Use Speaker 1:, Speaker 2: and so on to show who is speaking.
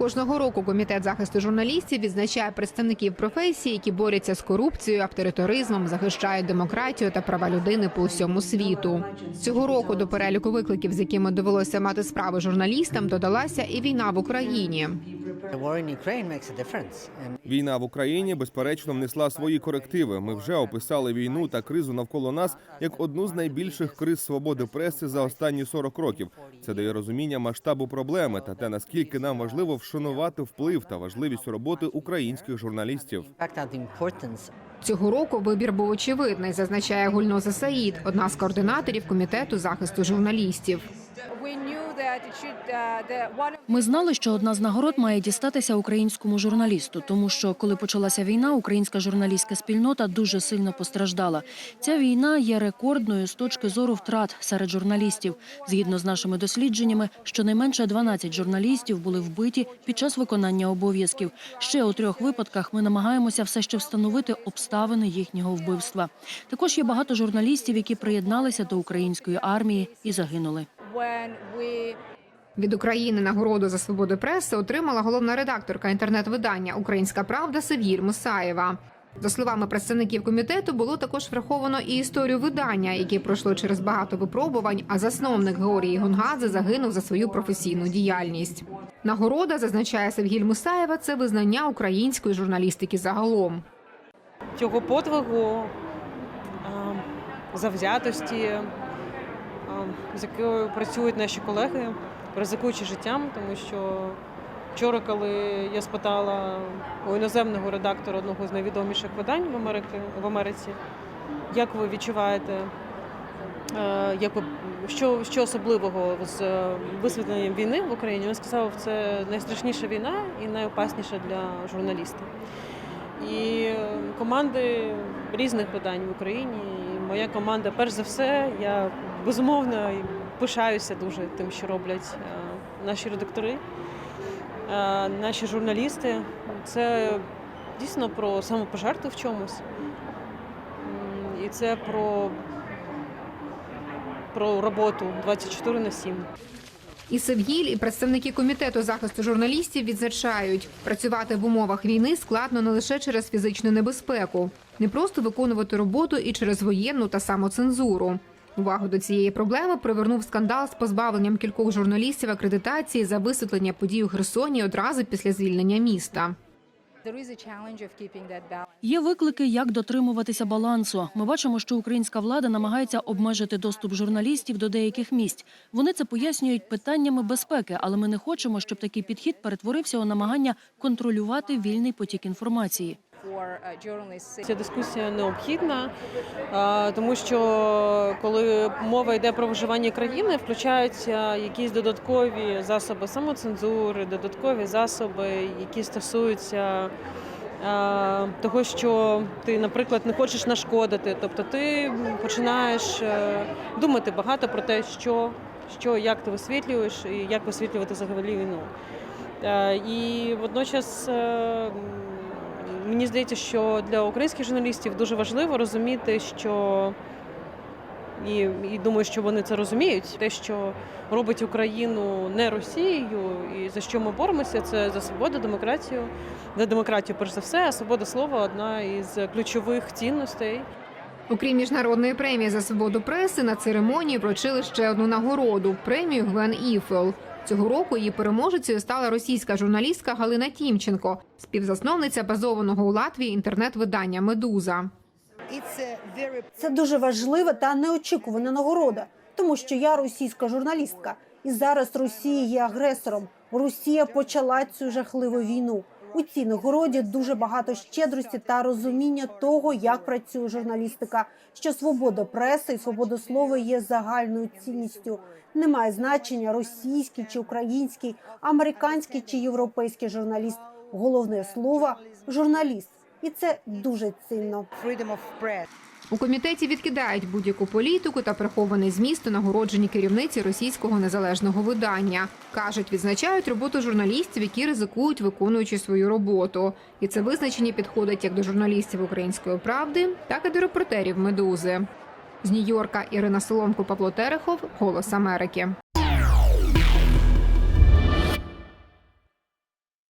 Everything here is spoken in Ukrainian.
Speaker 1: Кожного року комітет захисту журналістів відзначає представників професії, які борються з корупцією, авторитаризмом, захищають демократію та права людини по всьому світу. Цього року до переліку викликів, з якими довелося мати справу журналістам, додалася і війна в Україні.
Speaker 2: The war in Ukraine makes a difference. And
Speaker 3: Війна в Україні безперечно внесла свої корективи. Ми вже описали війну та кризу навколо нас як одну з найбільших криз свободи преси за останні 40 років. Це дає розуміння масштабу проблеми та те, наскільки нам важливо вшанувати вплив та важливість роботи українських журналістів.
Speaker 1: Цього року вибір був очевидний, зазначає Гульноза Саїд, одна з координаторів комітету захисту журналістів.
Speaker 4: Ми знали, що одна з нагород має дістатися українському журналісту, тому що коли почалася війна, українська журналістська спільнота дуже сильно постраждала. Ця війна є рекордною з точки зору втрат серед журналістів. Згідно з нашими дослідженнями, щонайменше 12 журналістів були вбиті під час виконання обов'язків. Ще у трьох випадках ми намагаємося все ще встановити обставини їхнього вбивства. Також є багато журналістів, які приєдналися до української армії і загинули.
Speaker 1: Від України нагороду за свободу преси отримала головна редакторка інтернет-видання Українська Правда Севгіль Мусаєва. За словами представників комітету, було також враховано і історію видання, яке пройшло через багато випробувань. А засновник Георгій Гонгадзе загинув за свою професійну діяльність. Нагорода зазначає Севгіль Мусаєва. Це визнання української журналістики загалом.
Speaker 5: цього подвигу, завзятості, а, з якою працюють наші колеги, ризикуючи життям, тому що вчора, коли я спитала у іноземного редактора одного з найвідоміших видань в, Америці, в Америці, як ви відчуваєте, е, як ви, що, що особливого з висвітленням війни в Україні, він сказав, що це найстрашніша війна і найопасніша для журналіста. І команди різних видань в Україні. Моя команда, перш за все, я безумовно пишаюся дуже тим, що роблять е, наші редактори, е, наші журналісти. Це дійсно про самопожертву в чомусь. І це про, про роботу 24 на 7.
Speaker 1: І Севгіль, і представники комітету захисту журналістів відзначають, працювати в умовах війни складно не лише через фізичну небезпеку, не просто виконувати роботу і через воєнну та самоцензуру. Увагу до цієї проблеми привернув скандал з позбавленням кількох журналістів акредитації за висвітлення подій у Херсоні одразу після звільнення міста.
Speaker 4: Є виклики, як дотримуватися балансу. Ми бачимо, що українська влада намагається обмежити доступ журналістів до деяких місць. Вони це пояснюють питаннями безпеки, але ми не хочемо, щоб такий підхід перетворився у намагання контролювати вільний потік інформації.
Speaker 6: Uh,
Speaker 5: Ця дискусія необхідна, тому що коли мова йде про виживання країни, включаються якісь додаткові засоби самоцензури, додаткові засоби, які стосуються того, що ти, наприклад, не хочеш нашкодити. Тобто ти починаєш е, думати багато про те, що, що як ти висвітлюєш і як висвітлювати взагалі війну. Е, І водночас е, мені здається, що для українських журналістів дуже важливо розуміти, що і, і думаю, що вони це розуміють. Те, що робить Україну не Росією, і за що ми боремося, це за свободу, демократію. За демократію, перш за все, а свобода слова одна із ключових цінностей.
Speaker 1: Окрім міжнародної премії за свободу преси, на церемонії вручили ще одну нагороду премію Гвен Іфел. Цього року її переможецею стала російська журналістка Галина Тімченко, співзасновниця базованого у Латвії інтернет-видання Медуза.
Speaker 7: Це дуже важлива та неочікувана нагорода, тому що я російська журналістка, і зараз Росія є агресором. Росія почала цю жахливу війну. У цій нагороді дуже багато щедрості та розуміння того, як працює журналістика, що свобода преси і свобода слова є загальною цінністю. Немає значення російський чи український, американський чи європейський журналіст. Головне слово журналіст, і це дуже цінно.
Speaker 1: У комітеті відкидають будь-яку політику та прихований зміст у нагородженні керівниці російського незалежного видання. кажуть, відзначають роботу журналістів, які ризикують, виконуючи свою роботу. І це визначення підходить як до журналістів української правди, так і до репортерів медузи. З Нью-Йорка Ірина Соломко, Павло Терехов, Голос Америки.